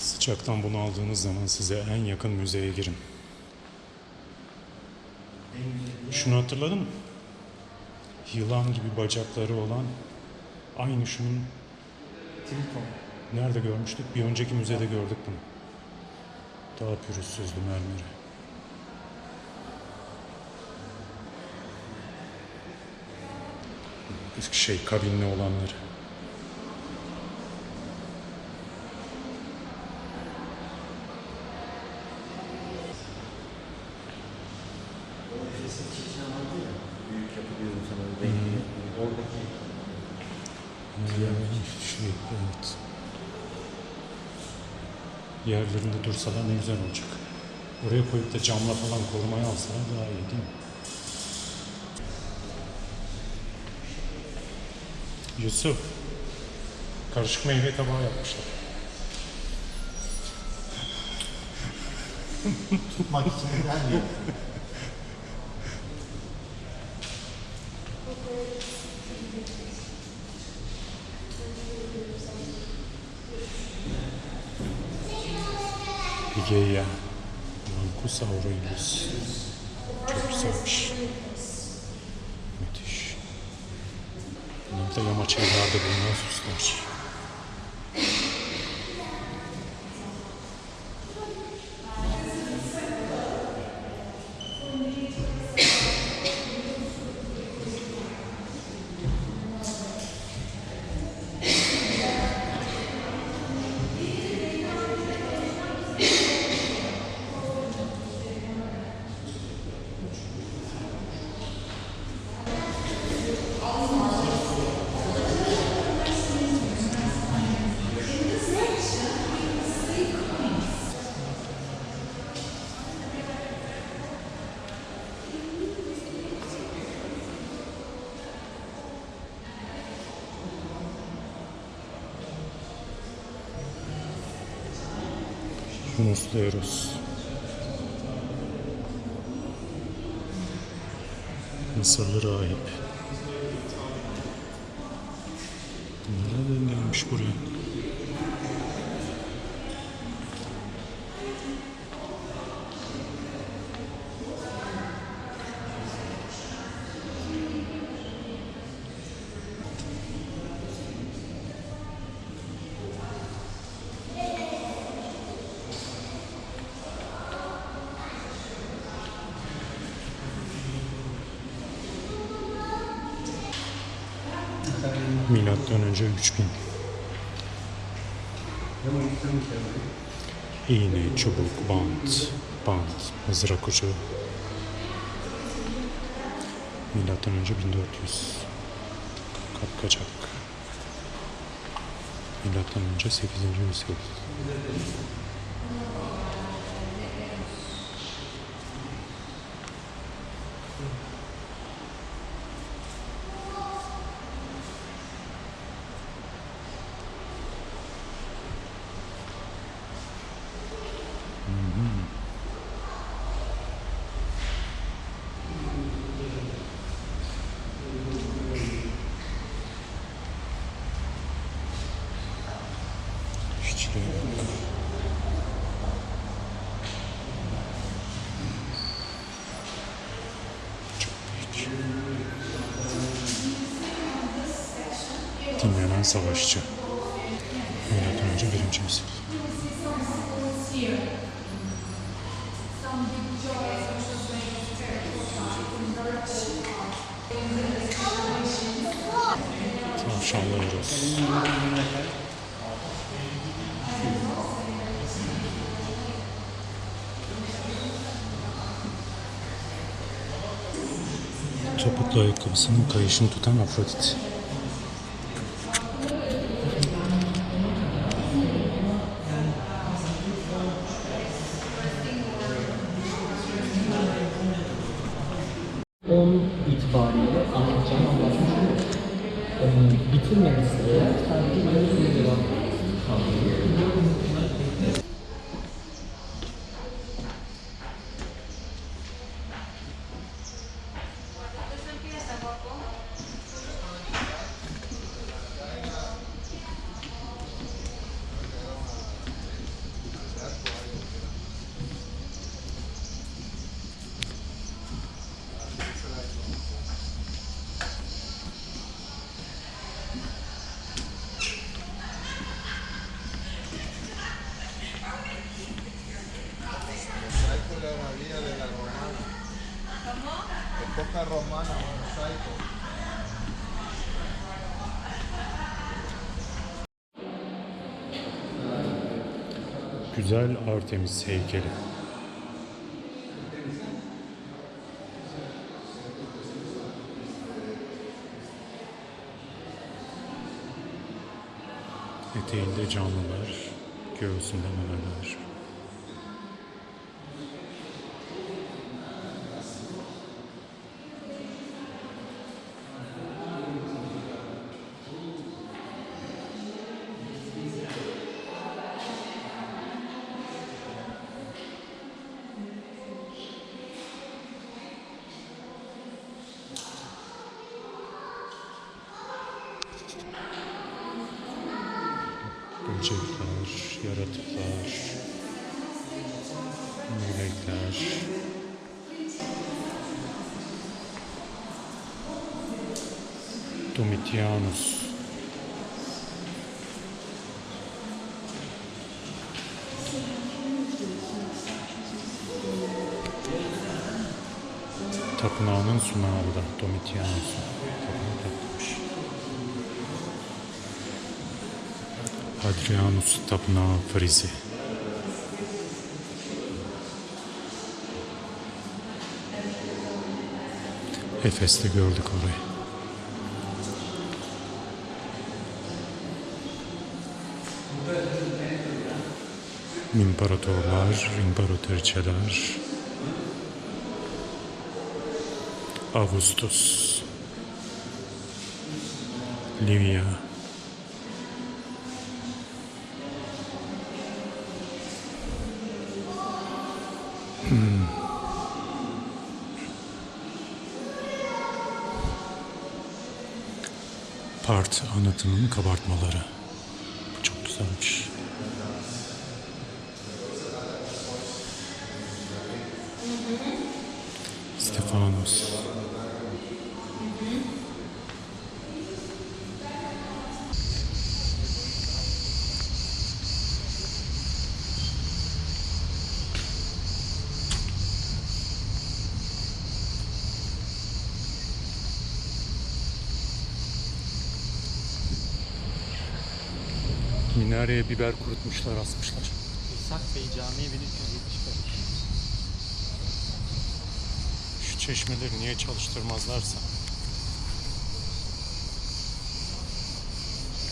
Sıcaktan bunu aldığınız zaman size en yakın müzeye girin. Şunu hatırladın mı? Yılan gibi bacakları olan aynı şunun Triton. nerede görmüştük? Bir önceki müzede gördük bunu. Daha pürüzsüzdü mermeri. Şey kabinli olanları. Çiçeği vardı ya. Büyük yapı diyorum sana. Renkli. Oradaki Şey, evet. Yerlerinde dursalar ne güzel olacak. Oraya koyup da camla falan korumaya alsalar daha iyi değil mi? Yusuf, karışık meyve tabağı yapmışlar. tutmak için gelmiyor. Pigeia, Mancus aureolus. Çok güzelmiş. Müthiş. Bunlar da yamaç evlerde bulunan süsler. Yunuslu Eros. Mısırlı rahip. Nereden gelmiş buraya? Milattan önce 3000. İğne, çubuk, bant, bant, mızrak ucu. Milattan önce 1400. Kapkacak. Milattan önce 8. yüzyıl. İşçiliğe bak. Çok büyük. Dinlenen savaşçı. Milattan önce birinci yüzyıl. Tavşanlı Eros. Topuklu ayakkabısının kayışını tutan Afrodit. İtibariyle anlatacağım anlatmış. Ee, bitirmemişse eğer sadece yarısını devam kalıyor. Güzel Artemis heykeli. Eteğinde canlılar, göğsünde memeler. Böcekler, yaratıklar, melekler. Domitianus. Tapınağının sunağı bu da Domitianus'un. Hadrianus Tapınağı Frizi. Efes'te gördük orayı. İmparatorlar, imparatoriçeler. Augustus. Livia. Part anlatımın kabartmaları. Bu çok güzelmiş. Stefanos. Minareye biber kurutmuşlar, asmışlar. İshak Bey Camii 1375. Şu çeşmeleri niye çalıştırmazlarsa.